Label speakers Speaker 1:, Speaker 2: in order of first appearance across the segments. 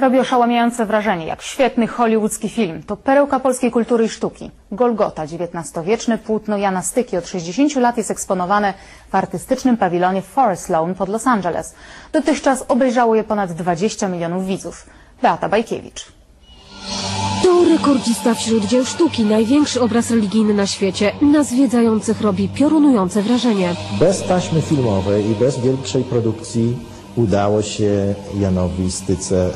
Speaker 1: Robi oszałamiające wrażenie, jak świetny hollywoodzki film. To perełka polskiej kultury i sztuki. Golgota, XIX-wieczne płótno Jana Styki od 60 lat jest eksponowane w artystycznym pawilonie Forest Lawn pod Los Angeles. Dotychczas obejrzało je ponad 20 milionów widzów. Beata Bajkiewicz.
Speaker 2: To rekordzista wśród dzieł sztuki, największy obraz religijny na świecie. Na zwiedzających robi piorunujące wrażenie.
Speaker 3: Bez taśmy filmowej i bez większej produkcji udało się Janowi Styce y,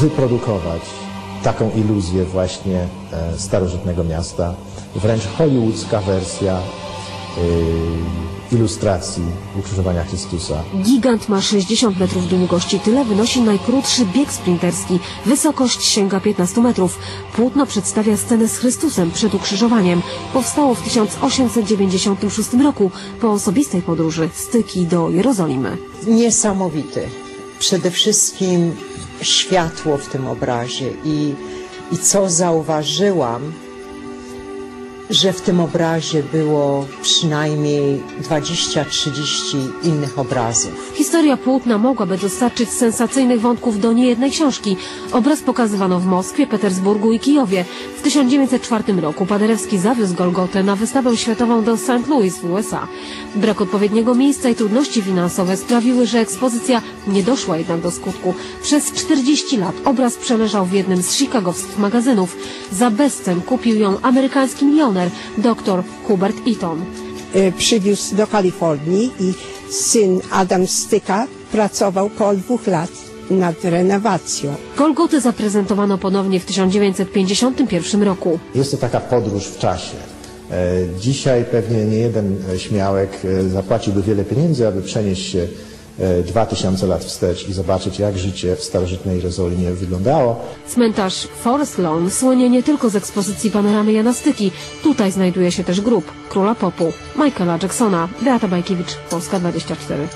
Speaker 3: wyprodukować taką iluzję właśnie e, starożytnego miasta. Wręcz hollywoodzka wersja y, ilustracji ukrzyżowania Chrystusa.
Speaker 2: Gigant ma 60 metrów długości, tyle wynosi najkrótszy bieg sprinterski. Wysokość sięga 15 metrów. Płótno przedstawia scenę z Chrystusem przed ukrzyżowaniem. Powstało w 1896 roku po osobistej podróży styki do Jerozolimy.
Speaker 4: niesamowity. Przede wszystkim światło w tym obrazie i, i co zauważyłam, że w tym obrazie było przynajmniej 20-30 innych obrazów.
Speaker 2: Historia płótna mogłaby dostarczyć sensacyjnych wątków do niejednej książki. Obraz pokazywano w Moskwie, Petersburgu i Kijowie. W 1904 roku Paderewski zawiózł Golgotę na wystawę światową do St. Louis w USA. Brak odpowiedniego miejsca i trudności finansowe sprawiły, że ekspozycja nie doszła jednak do skutku. Przez 40 lat obraz przeleżał w jednym z chicagowskich magazynów. Za bezcen kupił ją amerykański milioner, dr Hubert Eaton.
Speaker 5: y, przywiózł do Kalifornii i syn Adam Styka pracował po dwóch lat nad renowacją.
Speaker 2: Golgotę zaprezentowano ponownie w 1951 roku.
Speaker 3: Jest to taka podróż w czasie. E, Dzisiaj pewnie nie jeden e, śmiałek e, zapłaciłby wiele pieniędzy, aby przenieść się e, 2000 lat wstecz i zobaczyć, jak życie w starożytnej Jerozolimie wyglądało.
Speaker 2: Cmentarz Forest Lawn słynie nie tylko z ekspozycji panoramy Jana Styki. Tutaj znajduje się też grób króla popu Michaela Jacksona. Beata Bajkiewicz, Polska 24.